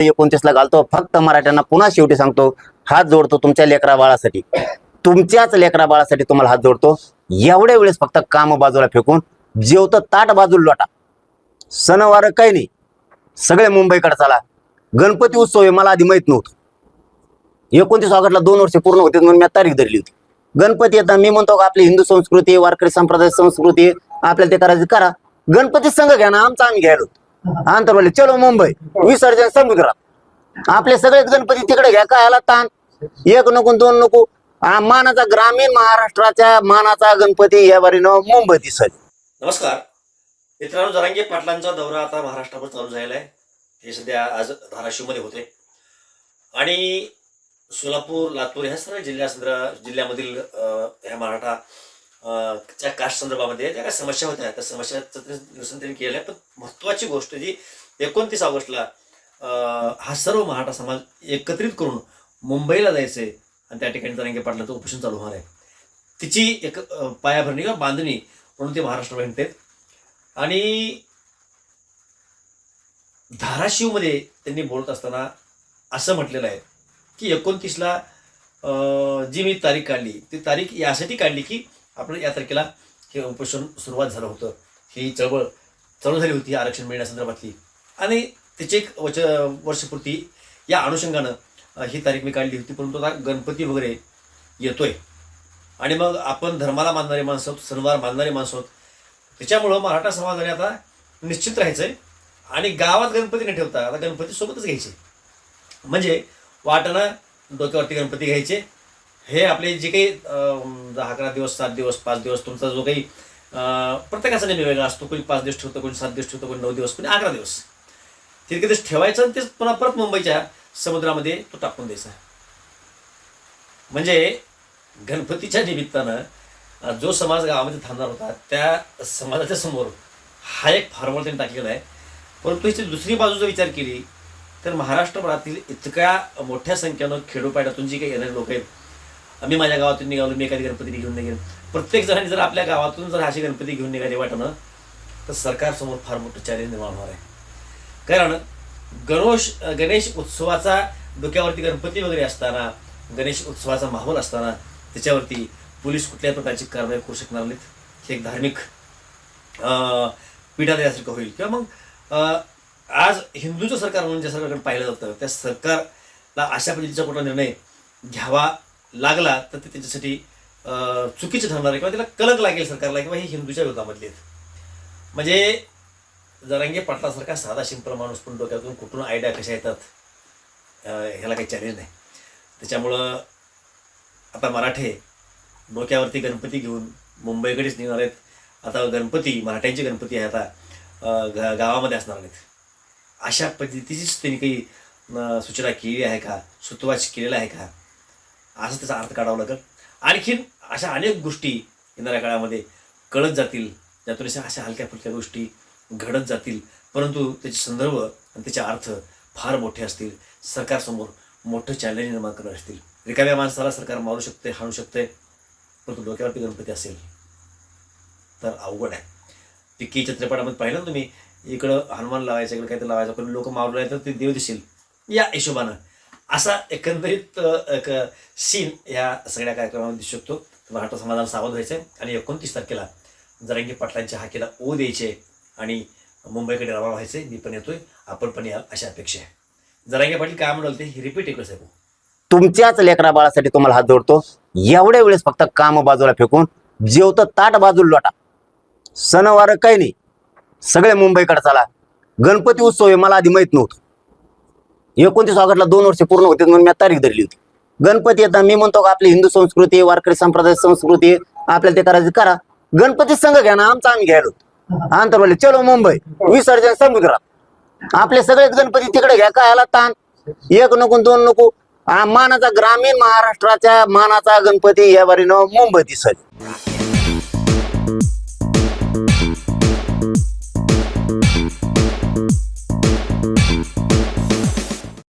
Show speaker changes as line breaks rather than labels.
एकोणतीसला घालतो फक्त मराठ्यांना पुन्हा शेवटी सांगतो हात जोडतो तुमच्या लेकरा बाळासाठी. तुमच्याच लेकरा बाळासाठी तुम्हाला हात जोडतो. एवढ्या वेळेस फक्त काम बाजूला फेकून जेवतं ताट बाजूला लोटा. सणवार काही नाही. सगळे मुंबईकडे चला. गणपती उत्सव हे मला आधी माहीत नव्हतं. एकोणतीस ऑगस्टला दोन वर्ष पूर्ण होते म्हणून मी तारीख धरली होती. गणपती येतात मी म्हणतो का आपली हिंदू संस्कृती वारकरी संप्रदाय संस्कृती आपल्याला ते करायचं करा. गणपती संघ घ्या ना आमचा आम्ही घ्यायला होतो. आंतरवाले चलो मुंबई. विसर्जन समुद्रात. आपले सगळेच गणपती तिकडे घ्या काय आला ताण? एक नको दोन नको. मानाचा ग्रामीण महाराष्ट्राच्या मानाचा गणपती या बारीनं मुंबई दिसत
नमस्कार. मित्रांनो जरांगे पाटलांचा दौरा आता महाराष्ट्रावर चालू झालेला आहे. हे सध्या आज धाराशिवमध्ये होते. आणि सोलापूर लातूर ह्या सर्व जिल्ह्या जिल्ह्यामधील ह्या मराठा च्या कास्ट संदर्भामध्ये ज्या काही समस्या होत्या त्या समस्याचं निरसन त्यांनी केलं आहे पण महत्त्वाची गोष्ट जी एकोणतीस ऑगस्टला हा सर्व मराठा समाज एकत्रित करून मुंबईला जायचंय आणि त्या ठिकाणी जरांगे पाटलाचं उपोषण चालू होणार आहे. तिची एक पायाभरणी किंवा बांधणी म्हणून ते महाराष्ट्र हिंडतेत आणि धाराशिवमध्ये त्यांनी बोलत असताना असं म्हटलेलं आहे की एकोणतीसला जी मी तारीख काढली ती तारीख यासाठी काढली की आपण या तारखेला हे उपोषण सुरुवात झालं होतं. ही चळवळ चालू झाली होती आरक्षण मिळण्यासंदर्भातली. आणि त्याची एक वच वर्षपूर्ती या अनुषंगानं ही तारीख मी काढली होती परंतु आता गणपती वगैरे येतोय. आणि मग आपण धर्माला मानणारे माणसं आहोत सणवार मानणारे माणसं आहोत त्याच्यामुळं मराठा समाजाने आता निश्चित राहायचं आहे आणि गावात गणपती न ठेवता आता गणपती सोबतच घ्यायचे. म्हणजे वाटणं डोक्यावरती गणपती घ्यायचे हे आपले जे काही दहा अकरा दिवस सात दिवस पाच दिवस तुमचा जो काही प्रत्येकाचा नेहमी वेगळा असतो. कोणी पाच दिवस ठेवतो कोणी सात दिवस ठेवतो कोणी नऊ दिवस कोणी अकरा दिवस. तितके दिवस ठेवायचं आणि तेच पुन्हा परत मुंबईच्या समुद्रामध्ये तो टाकून द्यायचा. म्हणजे गणपतीच्या निमित्तानं जो समाज गावामध्ये थांबणार होता त्या समाजाच्या समोर हा एक फॉर्म्युला त्यांनी टाकलेला आहे. परंतु ह्याची दुसरी बाजू जर विचार केली तर महाराष्ट्रभरातील इतक्या मोठ्या संख्येनं खेडोपाड्यातून जी काही येणारे लोक आहेत मी माझ्या गावातून निघालो मी एखादी गणपती घेऊन निघेन प्रत्येक जणांनी जर आपल्या गावातून जर अशी गणपती घेऊन निघाले वाटणं तर सरकारसमोर फार मोठं चॅलेंज निर्माण होणार आहे. कारण गणोश गणेश उत्सवाचा डोक्यावरती गणपती वगैरे असताना गणेश उत्सवाचा माहोल असताना त्याच्यावरती पोलीस कुठल्याही प्रकारची कारवाई करू शकणार नाहीत. हे एक धार्मिक पीठा देण्यासारखं होईल. किंवा मग आज हिंदूचं सरकार म्हणून ज्या सरकारकडे पाहिलं जातं त्या सरकारला अशा पद्धतीचा कुठला निर्णय घ्यावा लागला तर ते त्याच्यासाठी चुकीचं ठरणार आहे किंवा त्याला कलंक लागेल सरकारला किंवा हे हिंदूच्या विरोधामधले आहेत. म्हणजे जरांगे पाटलासारखा साधा सिंपल माणूस पण डोक्यातून कुठून आयडिया कशा येतात ह्याला काही चॅलेंज नाही. त्याच्यामुळं आता मराठे डोक्यावरती गणपती घेऊन मुंबईकडेच निघणार आहेत. आता गणपती मराठ्यांचे गणपती आहे आता गा- गावामध्ये असणार आहेत. अशा पद्धतीचीच त्यांनी काही सूचना केली आहे का? सुतवाच केलेला आहे का? असं त्याचा अर्थ काढावा लागेल. आणखीन अशा अनेक गोष्टी येणाऱ्या काळामध्ये कळत जातील. त्यातून अशा हलक्या फुलक्या गोष्टी घडत जातील. परंतु त्याचे संदर्भ आणि त्याचे अर्थ फार मोठे असतील. सरकारसमोर मोठं चॅलेंज निर्माण करणार असतील. रिकाम्या माणसाला सरकार मारू शकते हाणू शकते परंतु डोक्यावरती गणपती असेल तर अवघड आहे. पिक्की चित्रपटामध्ये पाहिलं ना तुम्ही? इकडं हनुमान लावायचं इकडं काहीतरी लावायचं पण लोक मारले तर ते देव दिसेल. या हिशोबानं असा एकंदरीत एक सीन या सगळ्या कार्यक्रमामध्ये दिसू शकतो. मराठा समाजाला सावध व्हायचं आहे आणि एकोणतीस तारखेला जरांगी पाटलांच्या हाकेला ओ द्यायचे आणि मुंबईकडे रवा व्हायचे मी पण येतोय. आपण पण या अशा अपेक्षा आहे. जरांगे पाटील काय म्हणाल ते रिपीट एकच साहेब.
तुमच्याच लेकरा बाळासाठी तुम्हाला हात जोडतो. एवढ्या वेळेस फक्त काम बाजूला फेकून जेवतं ताट बाजूला लोटा. सणवार काही नाही. सगळे मुंबईकडे चला. गणपती उत्सव हे मला आधी माहीत नव्हतं. एकोणतीस ऑगस्टला दोन वर्ष पूर्ण होते म्हणून मी तारीख धरली होती. गणपती येतात मी म्हणतो आपली हिंदू संस्कृती वारकरी संप्रदाय संस्कृती आपल्याला ते करायचं करा. गणपती संघ घ्या ना आमचा आम्ही घ्यायला. होतो आंतरवाले चलो मुंबई विसर्जन समुद्रात. आपले सगळेच गणपती तिकडे घ्या काय आला ताण? एक नको दोन नको. मानाचा ग्रामीण महाराष्ट्राच्या मानाचा गणपती या बारीनं मुंबई दिसत